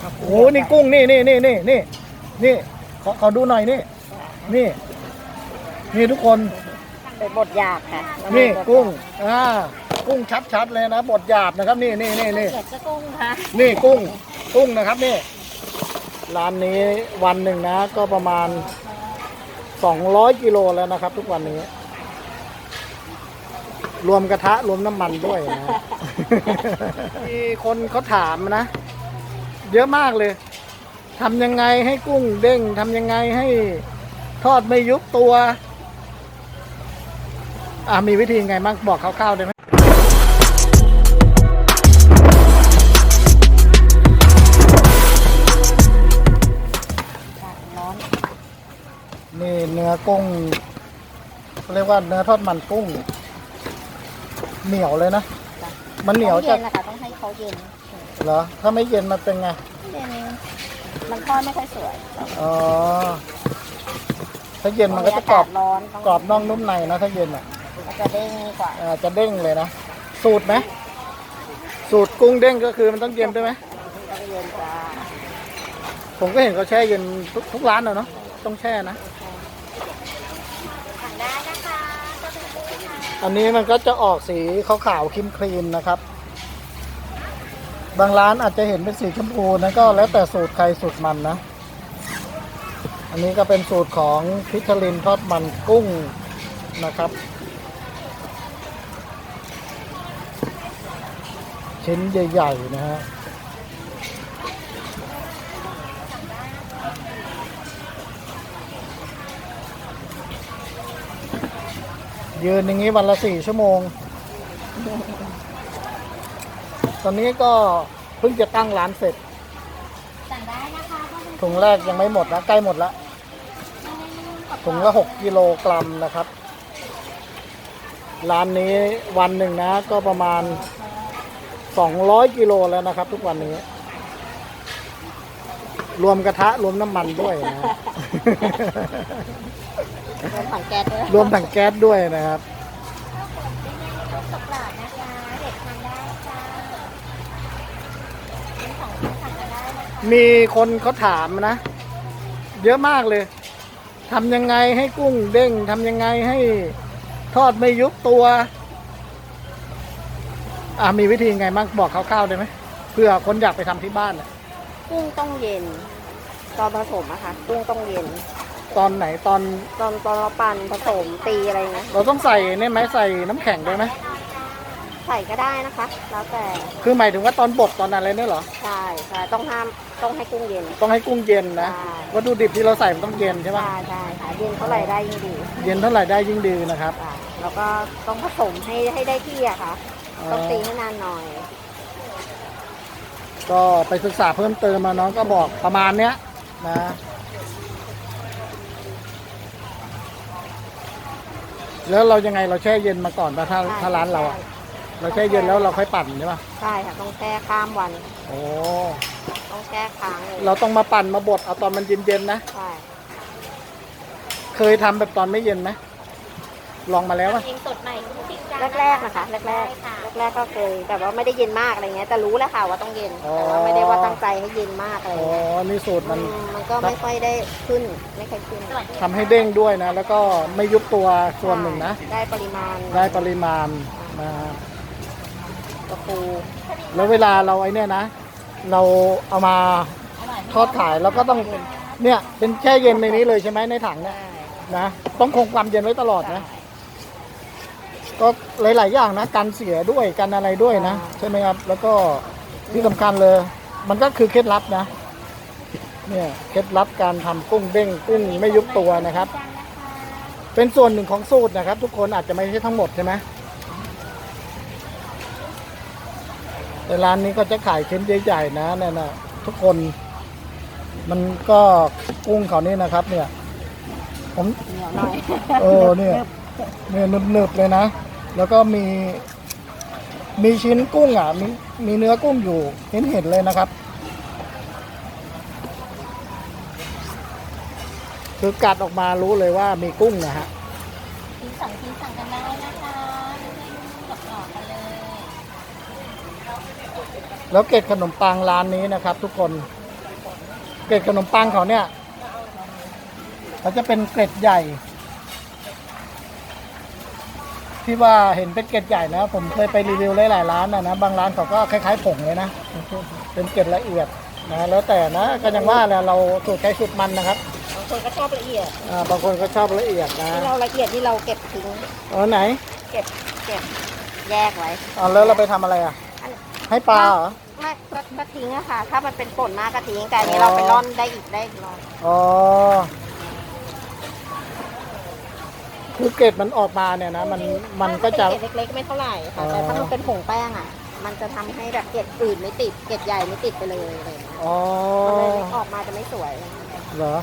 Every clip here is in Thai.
โอ้โหนี่กุ้งนี่นี่นี่นี่นี่นี่ขอขอดูหน่อยนี่ นี่ นี่ทุกคนเป็นบทหยาบค่ะนี่กุ้งอ่ากุ้งชัดๆเลยนะบดหยาบนะครับ นี่นี่นี่นี่เกลียดจะกุ้งค่ะนี่กุ้งกุ้งนะครับนี่ร้านนี้วันหนึ่งนะ ก็ประมาณ200กิโลแล้วนะครับ ทุกวันนี้ รวมกระทะรวมน้ำมันด้วยนะ มีคนเขาถามนะ เยอะมากเลยทำยังไงให้กุ้งเด้งทำยังไงให้ทอดไม่ยุบตัว อ่ามีวิธียังไงบ้างบอกคร่าวๆได้ไหมร้อนนี่เนื้อกุ้งเขาเรียกว่าเนื้อทอดมันกุ้ง เหนียวเลยนะ มันเหนียวต้องจาเย็กนนะคะต้องให้เขาเย็น เหรอ ถ้าไม่เย็นมันเป็นไง เย็นมันทอดไม่ค่อยสวยอ๋อ ถ้าเย็นมันก็จะกรอบร้อนกรอบนอกนุ่มในนะถ้าเย็นอะมันจะเด้งกว่าอ่าจะเด้งเลยนะ สูตรไหมสูตรกุ้งเด้งก็คือมันต้องเย็นด้วยไหมต้องเย็นจ้าผมก็เห็นเขาแช่เย็นทุกทุกร้านเลยเนาะต้องแช่นะสั่งได้นะคะอันนี้มันก็จะออกสีขาวๆครีมครีมๆนะครับ บางร้านอาจจะเห็นเป็นสีชมพูนะก็แล้วแต่สูตรใครสูตรมันนะ อันนี้ก็เป็นสูตรของพิชลินทอดมันกุ้งนะครับ ชิ้นใหญ่ ๆ นะฮะยืนอย่างนี้วันละสี่ชั่วโมง ตอนนี้ก็เพิ่งจะตั้งร้านเสร็จ สั่งได้นะคะถุงแรกยังไม่หมดนะใกล้หมดแล้วถุงละหกกิโลกรัมนะครับ ร้านนี้วันหนึ่งนะ ก็ประมาณสองร้อยกิโลแล้วนะครับ ทุกวันนี้ รวมกระทะรวมน้ำมันด้วยนะรวมถังแก๊สด้วยรวมถังแก๊สด้วยนะครับ สกหลาดนะคะ เด็กทานได้จ้าเป็นของที่สั่งกันได้นะคะ มีคนเขาถามนะ เยอะมากเลยทำยังไงให้กุ้งเด้งทำยังไงให้ทอดไม่ยุบตัว อ่ามีวิธียังไงบ้างบอกคร่าวๆได้ไหมเพื่อคนอยากไปทำที่บ้านน่ะกุ้งต้องเย็น ตอนผสมอะค่ะกุ้งต้องเย็น ตอนไหนตอนตอนตอนเราปั่นผสมตีอะไรเงี้ยเราต้องใส่เนี่ยไหมใส่น้ำแข็งด้วยไหมใส่ก็ได้นะคะ แล้วแต่คือหมายถึงว่าตอนบดตอนอะไรเนี่ยเหรอ ใช่ใช่ต้องห้ามต้องให้กุ้งเย็น ต้องให้กุ้งเย็นนะ ใช่ วัตถุดิบที่เราใส่มันต้องเย็นใช่ปะใช่ใช่ค่ะเย็นเท่าไหร่ได้ยิ่งดีเย็นเท่าไหร่ได้ยิ่งดีนะครับ ค่ะแล้วก็ต้องผสมให้ให้ได้ที่อะค่ะ ต้องตีให้นานหน่อย ก็ไปศึกษาเพิ่มเติมมาน้องก็บอกประมาณเนี้ยนะแล้วเรายังไงเราแช่เย็นมาก่อนปะถ้าถ้าร้านเราอะ เราแช่เย็นแล้วเราค่อยปั่นใช่ปะใช่ค่ะต้องแช่ข้ามวัน โอ้ต้องแช่ค้างเลยเราต้องมาปั่นมาบดเอาตอนมันเย็นๆนะ ใช่เคยทำแบบตอนไม่เย็นไหมลองมาแล้วปะยิงสดใหม่ทุกทีแรกๆนะคะ แรกแรกๆแรกๆก็เคยแต่ว่าไม่ได้เย็นมากอะไรเงี้ยแต่รู้แล้วค่ะว่าต้องเย็น แต่ว่าไม่ได้ว่าตั้งใจให้เย็นมากอะไรอ๋อ เงี้ยนี่สูตรมันอืมมันก็ไม่ค่อยได้ขึ้นไม่ค่อยขึ้นทำให้เด้งด้วยนะ แล้วก็ไม่ยุบตัวส่วนหนึ่งนะ ได้ปริมาณได้ปริมาณนะ กระปูแล้วเวลาเราไอ้เนี่ยนะ เราเอามาทอดขายเราก็ต้องเนี่ยเป็นแช่เย็นในนี้เลยใช่ไหมในถังเนี่ยใช่นะต้องคงความเย็นไว้ตลอดนะ ก็หลาย ๆ อย่างนะกันเสียด้วยกันอะไรด้วยนะ ใช่ไหมครับ แล้วก็ที่สำคัญเลย มันก็คือเคล็ดลับนะเนี่ยเคล็ดลับการทำกุ้งเด้งกุ้งไม่ยุบตัวนะครับ เป็นส่วนหนึ่งของสูตรนะครับ ทุกคนอาจจะไม่ใช่ทั้งหมดใช่ไหม แต่ร้านนี้ก็จะขายชิ้นใหญ่ๆนะเนี่ยนะทุกคน มันก็กุ้งเขานี่นะครับ เนี่ย ผมเหนียวหน่อยเออเนี่ยเนี่ยหนึบๆเลยนะ แล้วก็มี มีชิ้นกุ้งอะมีมีเนื้อกุ้งอยู่เห็นเห็นเลยนะครับ คือกัดออกมารู้เลยว่ามีกุ้งนะฮะทีสั่งทีสั่งกันได้นะคะ แล้วเกล็ดขนมปังร้านนี้นะครับ ทุกคน เกล็ดขนมปังเขาเนี่ยเขาจะเป็นเกล็ดใหญ่ ที่ว่าเห็นเป็นเกล็ดใหญ่นะผมเคยไปรีวิวหลายๆร้านนะนะบางร้านเขาก็คล้ายๆผงเลยนะเป็นเกล็ดละเอียดนะแล้วแต่นะก็ยังว่าแหละเราสูตรใช้สูตรมันนะครับบางคนก็ชอบละเอียดอ่าบางคนก็ชอบละเอียดนะที่เราละเอียดที่เราเก็บทิ้งเออไหน เก็บเก็บแยกไว้อ๋อแล้วเราไปทำอะไรอะ ให้ปลาเหรอ ไม่ก็ก็ทิ้งอะค่ะ ถ้ามันเป็นป่นมากก็ทิ้งแต่อันนี้เราไปร่อนได้อีกได้อีกร่อนอ๋อ คือเกล็ดมันออกมาเนี่ยนะ มันมันก็จะ ถ้าเป็นเกล็ดเล็กๆไม่เท่าไหร่ค่ะอ๋อแต่ถ้ามันเป็นผงแป้งอะมันจะทำให้แบบเกล็ดอื่นไม่ติด เกล็ดใหญ่ไม่ติดไปเลยอะไรอย่างเงี้ยอ๋อ มันเลยออกมาจะไม่สวย เหรอ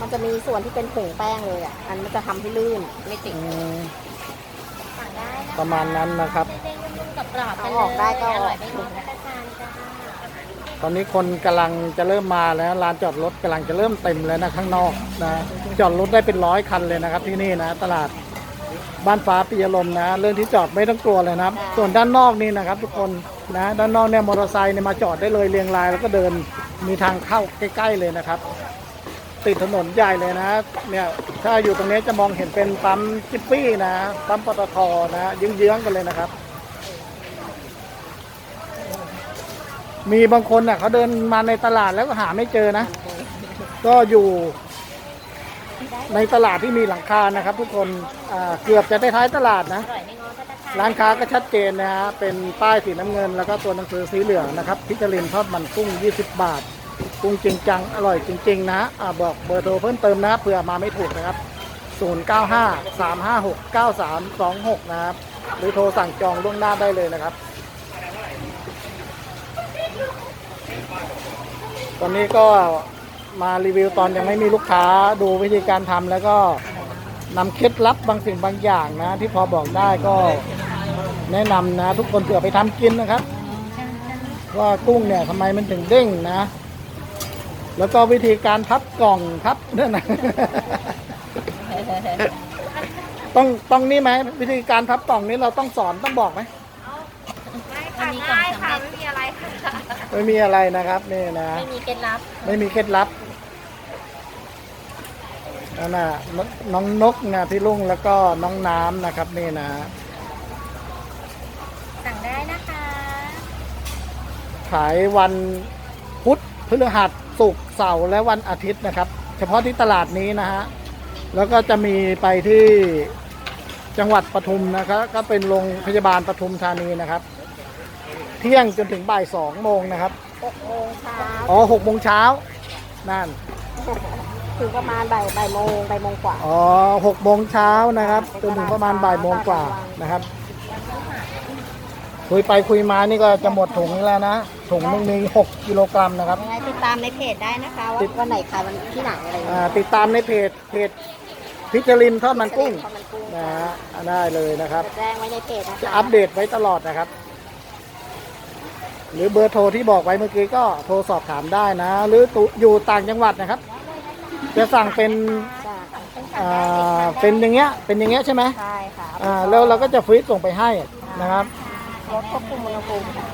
มันจะมีส่วนที่เป็นผงแป้งเลยอะ อันมันจะทำให้ลื่นไม่ติด อืมสั่งได้นะ ประมาณนั้นนะครับเด้งๆนุ่มๆกับกรอบเอาออกได้ก็ออกไม่หมดก็ทานจ้าตอนนี้คนกำลังจะเริ่มมาแล้วลานจอดรถกำลังจะเริ่มเต็มแล้วนะข้างนอกนะจอดรถได้เป็นร้อยคันเลยนะครับ ที่นี่นะตลาดบ้านฟ้าปิยลมนะ เรื่องที่จอดไม่ต้องกลัวเลยนะครับ ส่วนด้านนอกนี่นะครับ ทุกคนนะด้านนอกเนี่ยมอเตอร์ไซค์เนี่ยมาจอดได้เลยเรียงรายแล้วก็เดินมีทางเข้าใกล้ ๆเลยนะครับ ติดถนนใหญ่เลยนะ เนี่ยถ้าอยู่ตรงนี้จะมองเห็นเป็นปั๊มจิปปี้นะปั๊มปตทนะเยื้องๆกันเลยนะครับ มีบางคนน่ะเขาเดินมาในตลาดแล้วก็หาไม่เจอนะ ก็อยู่ในตลาดที่มีหลังคานะครับ ทุกคนเกือบจะได้ท้ายตลาดนะ ร้านค้าก็ชัดเจนนะฮะเป็นป้ายสีน้ำเงิน แล้วก็ตัวหนังสือสีเหลืองนะครับ พิจารินทอดมันกุ้ง 20 บาท กุ้งจริงจังอร่อยจริง ๆ นะอ่าบอกเบอร์โทรเพิ่มเติมนะเผื่อมาไม่ถูกนะครับ 095 356 9326 นะครับ หรือโทรสั่งจองล่วงหน้าได้เลยนะครับ ตอนนี้ก็มารีวิวตอนยังไม่มีลูกค้าดูวิธีการทำแล้วก็นำเคล็ดลับบางสิ่งบางอย่างนะ ที่พอบอกได้ก็แนะนำนะ ทุกคนเผื่อไปทำกินนะครับ ว่ากุ้งเนี่ยทำไมมันถึงเด้งนะ แล้วก็วิธีการพับกล่องพับเนี่ยนะ ต้องต้องนี่ไหมวิธีการพับกล่องนี้เราต้องสอนต้องบอกไหมอันนี้ได้ค่ะไม่มีอะไรค่ะไม่มีอะไรนะครับนี่นะไม่มีเคล็ดลับ ไม่มีเคล็ดลับนั่นน่ะนน้องนกนะพี่ลุงแล้วก็น้องน้ำนะครับนี่นะสั่งได้นะคะ ขายวันพุธ พฤหัสศุกร์เสาร์และวันอาทิตย์นะครับ เฉพาะที่ตลาดนี้นะฮะแล้วก็จะมีไปที่จังหวัดปทุมนะครับ ก็เป็นโรงพยาบาลปทุมธานีนะครับ เที่ยงจนถึงบ่ายสองโมงนะครับ6โมงเช้าอ๋อหกโมงเช้านั่นถึงประมาณบ่ายบ่ายโมงบ่ายโมงกว่าอ๋อหกโมงเช้านะครับจนถึงประมาณบ่ายโมงกว่านะครับ คุยไปคุยมานี่ก็จะหมดถุงแล้วนะ ถุงหนึงมีหกกิโลกรัมนะครับ ยังไงติดตามในเพจได้นะคะ ว่าติดวันไหนขายวันที่ไหนอะไรอย่างอ่าเงี้ยติดตามในเพจเพจพิจารินทอดมันกุ้งข้าวมันกุ้งนะฮะได้เลยนะครับ จะแจ้งไว้ในเพจนะคะจะอัปเดตไว้ตลอดนะครับ หรือเบอร์โทรที่บอกไว้เมื่อกี้ก็โทรสอบถามได้นะ หรือตุอยู่ต่างจังหวัดนะครับ จะสั่งเป็นจ้ะอ่าเป็นอย่างเงี้ยเป็นอย่างเงี้ยใช่ไหมใช่ค่ะอ่าแล้วเราก็จะฟรีซส่งไปให้นะครับ รถควบคุมอุณหภูมิค่ะ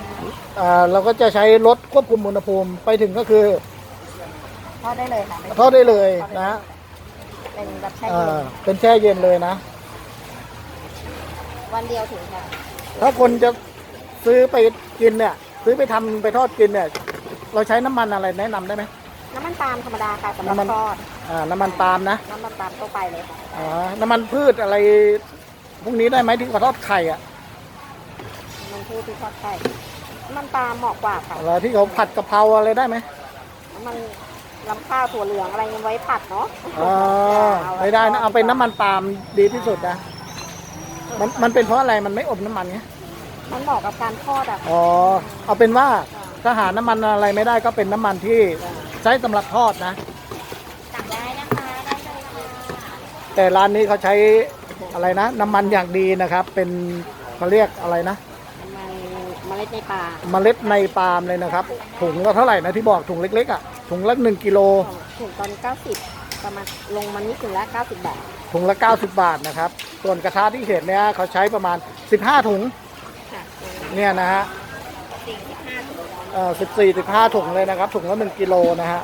อ่าเราก็จะใช้รถควบคุมอุณหภูมิไปถึงก็คือทอดได้เลยค่ะทอดได้เลยนะเป็นแบบแช่อ่เย็านเป็นแช่เย็นเลยนะ วันเดียวถึงค่ะถ้าคนจะซื้อไปกินเนี่ย ซื้อไปทำไปทอดกินเนี่ย เราใช้น้ำมันอะไรแนะนำได้ไหม น้ำมันปาล์มธรรมดาค่ะสำหรับน้ำมัน ทอดอ่าน้ำมันปาล์มนะน้ำมันปาล์มทั่วไปเลยค่ะอ๋อน้ำมันพืชอะไรพวกนี้ได้ไหมที่เขาทอดไข่อะ น้ำมันพืชที่ทอดไข่น้ำมันปาล์มเหมาะกว่าค่ะอะไรที่เขาผัดกะเพราอะไรได้ไหมน้ำมันลำข้าวถั่วเหลืองอะไรไว้ผัดเนาะอ๋อไม่ได้นะเอาเป็นน้ำมันปาล์มดีที่สุดนะมันมันเป็นเพราะอะไรมันไม่อมน้ำมันไงมันเหมาะกับการทอดอะอ๋อเอาเป็นว่าถ้าหาน้ำมันอะไรไม่ได้ก็เป็นน้ำมันที่ใช้สำหรับทอดนะสั่งได้นะคะได้เลยค่ะแต่ร้านนี้เขาใช้อะไรนะ น้ำมันอย่างดีนะครับ เป็นเขาเรียกอะไรนะน้ำมันเมล็ดในปลาเมล็ดในปาล์มเลยนะครับ ถุงละเท่าไหร่นะที่บอกถุงเล็กๆอะถุงละหนึ่งกิโลถุงตอน 90 ประมาณลงมันนี่ถึงละ90 บาทถุงละ 90 บาทนะครับ ส่วนกระทะที่เห็นเนี่ยเขาใช้ประมาณ 15 ถุงค่ะเนี่ยนะฮะสี่สิบห้าถุงสิบสี่สิบห้าถุงเลยนะครับ ถุงละหนึ่งกิโลนะฮะ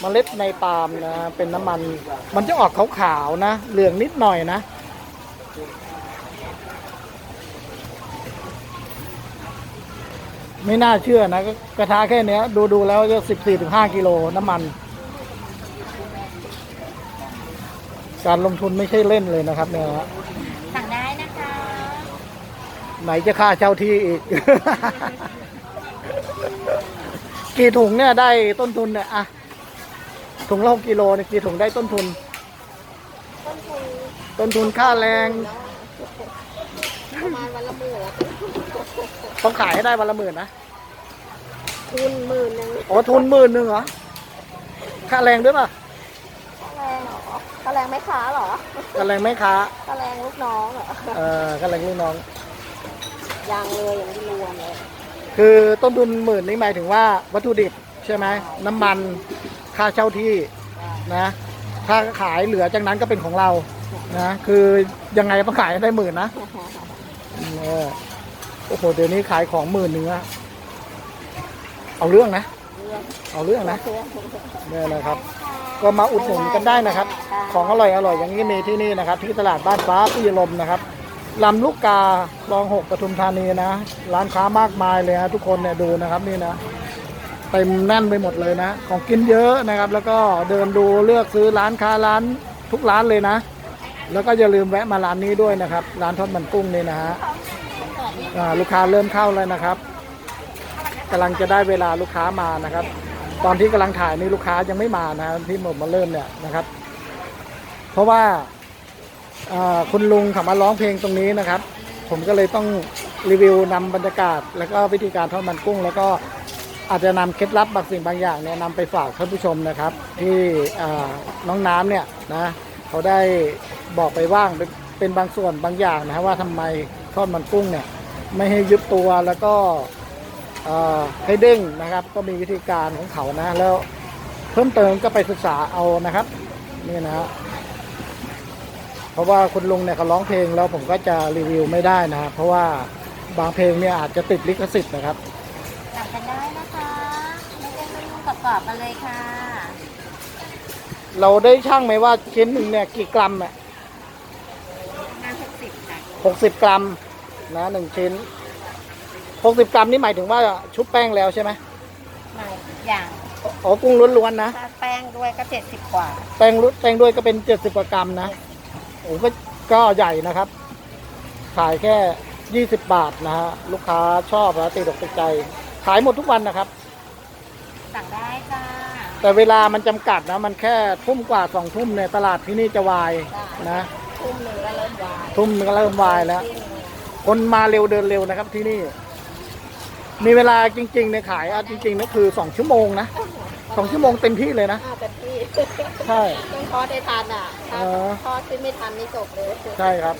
เมล็ดในปาล์มนะเป็นน้ำมัน มันจะออกขาวๆนะ เหลืองนิดหน่อยนะ ไม่น่าเชื่อนะก็กระทะแค่เนี้ย ดูดูๆแล้วจะสิบสี่ถึงห้ากิโลน้ำมัน การลงทุนไม่ใช่เล่นเลยนะครับ เนี่ยฮะสั่งได้นะคะ ไหนจะค่าเช่าที่อีก กี่ถุงเนี่ยได้ต้นทุนเนี่ยอะถุงละหกกิโลเนี่ยกี่ถุงได้ต้นทุน ต้นทุนต้นทุนค่าแรง ประมาณวันละหมื่น ต้องขายให้ได้วันละหมื่นนะทุนหมื่นหนึ่งโอ้ทุนหมื่นหนึ่งเหรอค่าแรงด้วยป่ะค่าแรงเหรอค่าแรงไม่ค้าเหรอค่าแรงไม่ค้าค่าแรงลูกน้องเหรอเอ่อค่าแรงลูกน้องยังเลยยังไม่รวมเลยคือต้นทุนหมื่นนี่หมายถึงว่าวัตถุดิบใช่ไหมน้ำมันค่าเช่าที่นะถ้าขายเหลือจากนั้นก็เป็นของเรานะคือยังไงต้องขายให้ได้หมื่นนะเออ โอ้โห เดี๋ยวนี้ขายของหมื่นหนึ่งอะเอาเรื่องนะ เอาเรื่องนะเนี่ยนะครับ ก็มาอุดหนุนกันได้นะครับ ของอร่อยอร่อยอย่างนี้มีที่นี่นะครับ ที่ตลาดบ้านฟ้าพิยลมนะครับลำลูกกาคลองหกปทุมธานีนะ ร้านค้ามากมายเลยนะทุกคนเนี่ยดูนะครับนี่นะเต็มแน่นไปหมดเลยนะ ของกินเยอะนะครับ แล้วก็เดินดูเลือกซื้อร้านค้าร้านทุกร้านเลยนะ แล้วก็อย่าลืมแวะมาร้านนี้ด้วยนะครับ ร้านทอดมันกุ้งนี่นะฮะ ลูกค้าเริ่มเข้าแล้วนะครับกำลังจะได้เวลาลูกค้ามานะครับ ตอนที่กำลังถ่ายนี่ลูกค้ายังไม่มานะที่ผมดมาเริ่มเนี่ยนะครับ เพราะว่าคุณลุงขับมาร้องเพลงตรงนี้นะครับ ผมก็เลยต้องรีวิวนำบรรยากาศ แล้วก็วิธีการทอดมันกุ้ง แล้วก็อาจจะนำเคล็ดลับบางสิ่งบางอย่างเนี่ยนำไปฝากท่านผู้ชมนะครับ ที่น้องน้ำเนี่ยนะเขาได้บอกไปว่างเป็นเป็นบางส่วนบางอย่างนะฮะว่าทำไมทอดมันกุ้งเนี่ย ไม่ให้ยุบตัวแล้วก็เอ่อให้เด้งนะครับ ก็มีวิธีการของเขานะ แล้วเพิ่มเติมก็ไปศึกษาเอานะครับ นี่นะฮะเพราะว่าคุณลุงเนี่ยเขาร้องเพลงแล้วผมก็จะรีวิวไม่ได้นะครับเพราะว่าบางเพลงเนี่ยอาจจะติดลิขสิทธิ์นะครับสั่งกันได้นะคะไม่ได้นุ่มๆกรอบๆมาเลยค่ะ เราได้ช่างไหมว่าชิ้นหนึ่งเนี่ยกี่กรัมอะงานหกสิบค่ะหกสิบกรัม นะหนึ่งชิ้นหกสิบกรัมนี่หมายถึงว่าชุบแป้งแล้วใช่ไหมไม่อย่างอ๋อกุ้งล้วนๆนะถ้าแป้งด้วยก็เจ็ดสิบกว่าแป้งรุดแป้งด้วยก็เป็นเจ็ดสิบกว่ากรัมนะโอ้ก็ก็ใหญ่นะครับ ขายแค่ยี่สิบบาทนะฮะลูกค้าชอบนะติดอกติดใจ ขายหมดทุกวันนะครับ สั่งได้จ้าแต่เวลามันจำกัดนะ มันแค่ทุ่มกว่าสองทุ่มเนี่ยตลาดที่นี่จะวายนะ ทุ่มหนึ่งก็เริ่มวายทุ่มนึงก็เริ่มวายแล้ว คนมาเร็วเดินเร็วนะครับที่นี่ มีเวลาจริงๆเนี่ยขายอะจริงๆนี่คือสองชั่วโมงนะสองชั่วโมงเต็มที่เลยนะอ่าแต่พี่ใช่ ต้องทอดได้ทันอะถ้าเออ ทอดขึ้นไม่ทันนี่จบเลยใช่ครับ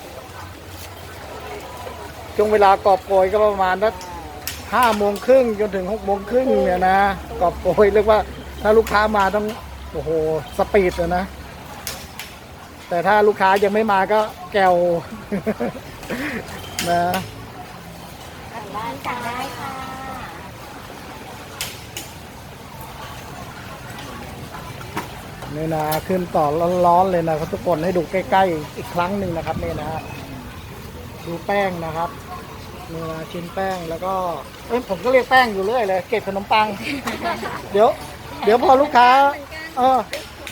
ช่วงเวลากอบโกยก็ประมาณสักห้าโมงครึ่งจนถึงหกโมงครึ่งเนี่ยนะกอบโกยเรียกว่า ถ้าลูกค้ามาต้องโอ้โหสปีดเลยนะ แต่ถ้าลูกค้ายังไม่มาก็แกว นะสั่งได้สั่งได้ค่ะนี่นะขึ้นต่อร้อนๆเลยนะครับทุกคนให้ดูใกล้ๆอีกครั้งหนึ่งนะครับนี่นะฮะดูแป้งนะครับนี่นะชิ้นแป้งแล้วก็เอ้ยผมก็เรียกแป้งอยู่เรื่อยเลย เกล็ดขนมปัง เดี๋ยว เดี๋ยวพอลูกค้า เออ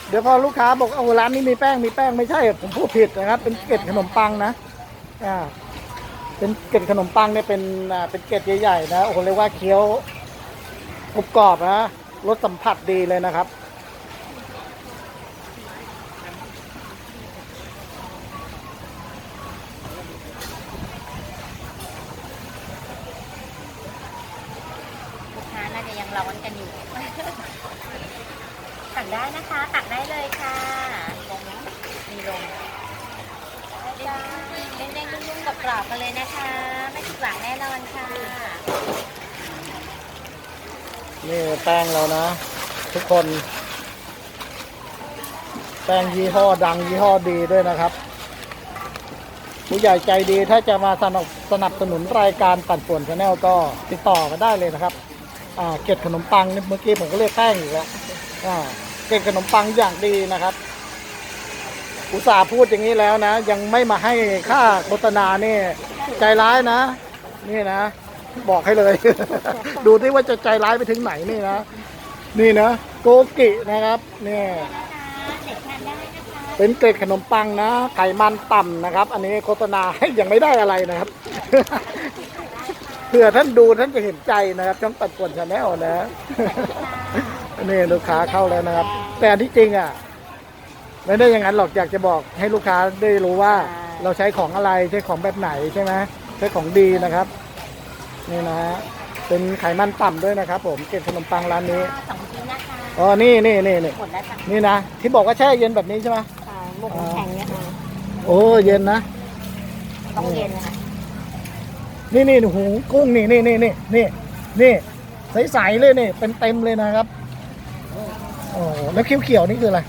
เดี๋ยวพอลูกค้าบอกเอาร้านนี้มีแป้งมีแป้งไม่ใช่ผมพูดผิดนะครับ เป็นเกล็ดขนมปังนะอ่า เป็นเกล็ดขนมปังเนี่ยเป็นเป็นเกล็ดใหญ่ๆนะโอ้โหเรียกว่าเคี้ยวกรุบกรอบนะรสสัมผัสดีเลยนะครับ ลูกค้าน่าจะยังร้อนกันอยู่ สั่งได้นะคะ ตักได้เลยค่ะลงนะมีลงจ้าเด้งๆนุ่มๆ กรอบกันเลยนะคะ ไม่ผิดหวังแน่นอนค่ะ นี่แป้งเรานะ ทุกคน แป้งยี่ห้อดังยี่ห้อดีด้วยนะครับ ผู้ใหญ่ใจดีถ้าจะมาสนับสนับสนุนรายการปั่นป่วนชาแนลก็ติดต่อมาได้เลยนะครับอ่าเกล็ดขนมปังนี่เมื่อกี้ผมก็เรียกแป้งอยู่แล้วอ่าเกล็ดขนมปังอย่างดีนะครับ อุตส่าห์พูดอย่างนี้แล้วนะ ยังไม่มาให้ค่าโฆษณานี่ใจร้ายนะ นี่นะ บอกให้เลย ดูที่ว่าจะใจร้ายไปถึงไหนนี่นะ นี่นะ โกกินะครับนี่เป็นเกล็ดขนมปังนะ ไขมันต่ำนะครับ อันนี้โฆษณาให้ยังไม่ได้อะไรนะครับเผื่อท่านดูท่านจะเห็นใจนะครับช่องตัดกวนชาแนลนะนี่ลูกค้าเข้าแล้วนะครับ แต่อันที่จริงอะ ไม่ได้อย่างนั้นหรอกอยากจะบอกให้ลูกค้าได้รู้ว่า เราใช้ของอะไรใช้ของแบบไหนใช่ไหมใช้ของดีนะครับ นี่นะฮะเป็นไขมันต่ำด้วยนะครับ ผมเกล็ดขนมปังร้านนี้สองชิ้นนะคะอ๋อนี่นี่นี่นี่หมดแล้วจ้ะนี่นะที่บอกว่าแช่เย็นแบบนี้ใช่ไหมค่ะหมกน้ำแข็งเนี่ยค่ะโอ้เย็นนะต้องเย็นนะคะนี่นี่หูกุ้งนี่นี่นี่นี่นี่นี่ใสๆเลยนี่เต็มเต็มๆเลยนะครับโอ้แล้วเขียวๆนี่คืออะไร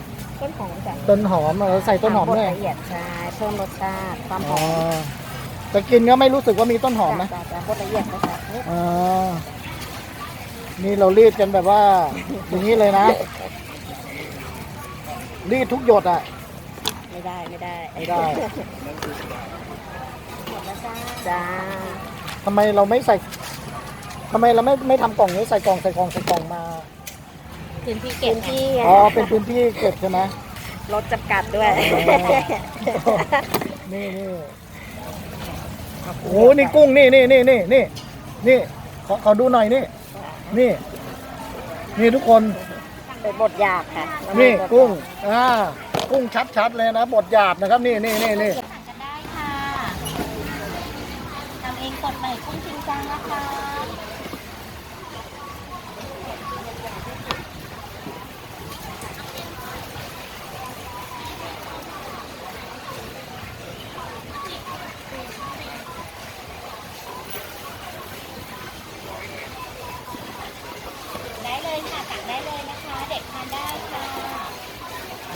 ต้นหอมจ้ะต้นหอมเราใส่ต้นหอมบดด้วยละเอียดใช่เพิ่มรสชาติความหอ๋ออมแต่กินก็ไม่รู้สึกว่ามีต้นหอมนะจ้ะจ้ะบดละเอียดนะคะนี่อ่านี่เรารีดกันแบบว่า อย่างนี้เลยนะ รีดทุกหยดอะ ไม่ได้ไม่ได้ไม่ได้ หมดแล้วจ้าจ้าทำไมเราไม่ใส่ทำไมเราไม่ไม่ทำกล่องนี้ใส่กล่องใส่กล่องใส่กล่องมา พื้นที่เก็บที่อ๋อ เป็นพื้นที่เก็บใช่ไหม รถจำกัดด้วย นี่นี่โอ้โหนี่กุ้งนี่นี่นี่นี่นี่นี่ขอขอดูหน่อยนี่ นี่ นี่ทุกคน เป็นบทหยาบค่ะนี่กุ้ง อ่า กุ้งชัดๆเลยนะบดหยาบนะครับ นี่นี่นี่นี่ สั่งกันได้ค่ะทำเองกดใหม่กุ้งจริงจังนะคะ ได้เลยค่ะสั่งได้เลยนะคะ เด็กทานได้ค่ะ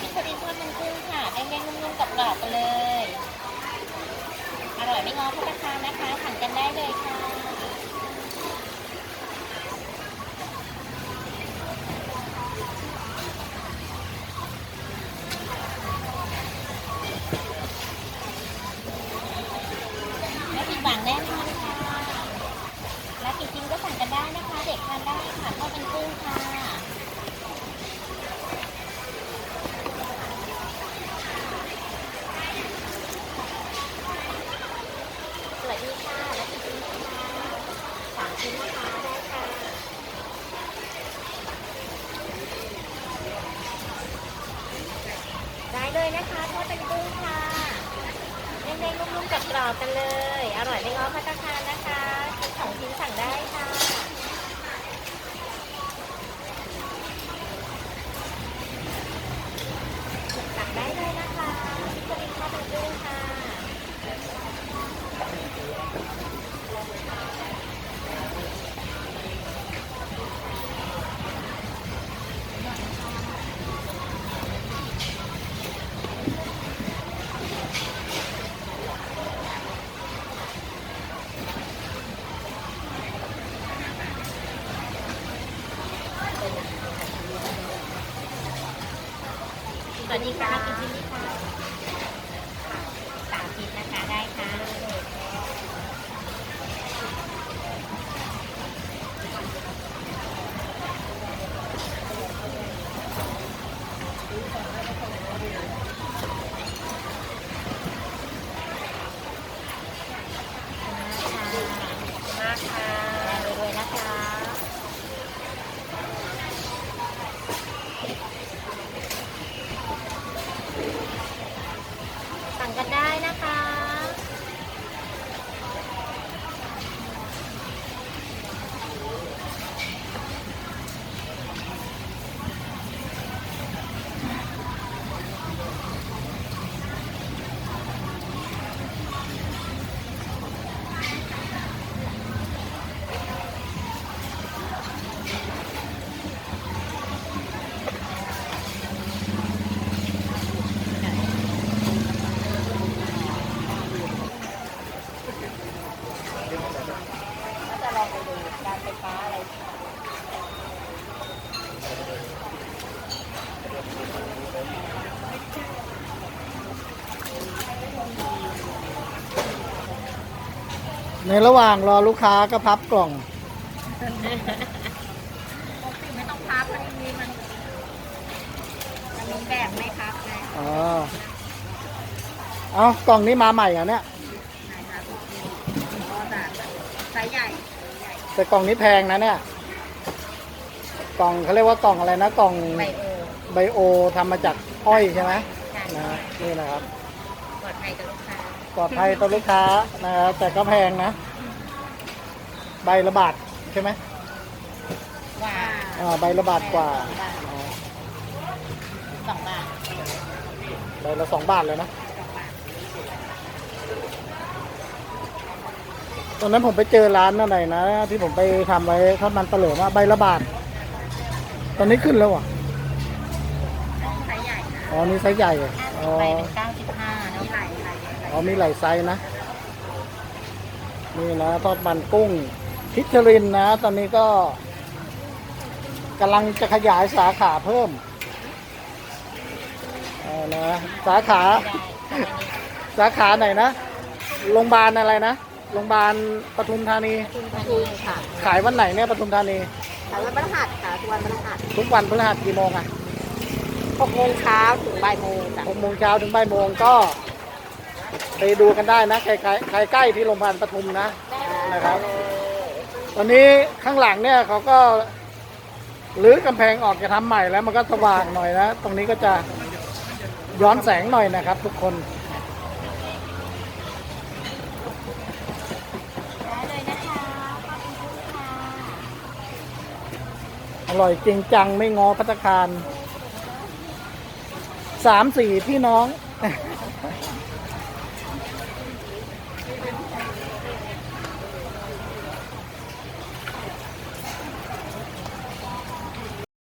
มิชลินทอดมันกุ้งค่ะแดงๆนุ่มๆกับกรอบๆกันเลย อร่อย ไม่ง้อพัตตาคานะคะสั่งกันได้เลยค่ะ ไม่ผิดหวังแน่นอนค่ะ และจริงๆก็สั่งกันได้นะคะ เด็กทานได้ค่ะทอดเป็นกุ้งค่ะ สวัสดีค่ะ และจริงๆนะคะสามชิ้นนะคะได้ค่ะ ได้เลยนะคะทอดเป็นกุ้งค่ะ แดงๆนุ่มๆกับกรอบกันเลย อร่อยไม่ง้อพัตคารนะคะชิ้นสองชิ้นสั่งได้ค่ะ สั่งได้เลยนะคะมิชลินทอดเป็นกุ้งค่ะ สวัสดีค่ะกินชิ้นนี้ค่ค่ะสามชิ้นนะคะได้ค่ะ ระหว่างรอลูกค้าก็พับกล่องไม่ต้องพับมันมีมันมันมีแบบไม่พับไงอ๋อ เอากล่องนี้มาใหม่เหรอะเนี่ย ไหนคะก็จะไซส์ใหญ่ใหญ่แต่กล่องนี้แพงนะเนี่ย กล่องเขาเรียกว่ากล่องอะไรนะกล่องไบโอไบโอทำมาจากอ้อยใช่ไหมใช่นะนี่นะครับปลอดภัยกับลูกค้า ปลอดภัยต่อลูกค้านะครับแต่ก็แพงนะ ใบละบาทใช่ไหมว่าอ่าใบละบาทกว่าอ๋อสองบาทใบละสองบาทเลยนะสองบาทตอนนั้นผมไปเจอร้านอะไรนะ ที่ผมไปทำไว้ทอดมันเตลิมว่าใบละบาท ตอนนี้ขึ้นแล้วอะไซส์ใหญ่นะอ๋อนี่ไซส์ใหญ่อ๋อไปเป็นเก้าสิบห้าเนาะไหล ไหลไหลอ๋อมีหลายไซส์นะ นี่นะทอดมันกุ้งพิชรินนะ ตอนนี้ก็กำลังจะขยายสาขาเพิ่มเอานะสาขา สาขาไหนนะโรงพยาบาลอะไรนะโรงพยาบาลปทุมธานีคุณพนีค่ะขายวันไหนเนี่ยปทุมธานีขายวันพฤหัสค่ะทุกวันพฤหัสทุกวันพฤหัสกี่โมงอะหกโมงเช้าถึงบ่ายโมงจ้ะหกโมงเช้าถึงบ่ายโมงก็ ไปดูกันได้นะใครใครใครใกล้ที่โรงพยาบาลปทุมนะนะครับตอนนี้ข้างหลังเนี่ยเขาก็รื้อกำแพงออกจะทำใหม่แล้วมันก็สว่างหน่อยนะตรงนี้ก็จะย้อนแสงหน่อยนะครับ ทุกคนอร่อยจริงจังไม่งอพัตคารสามสี่พี่น้อง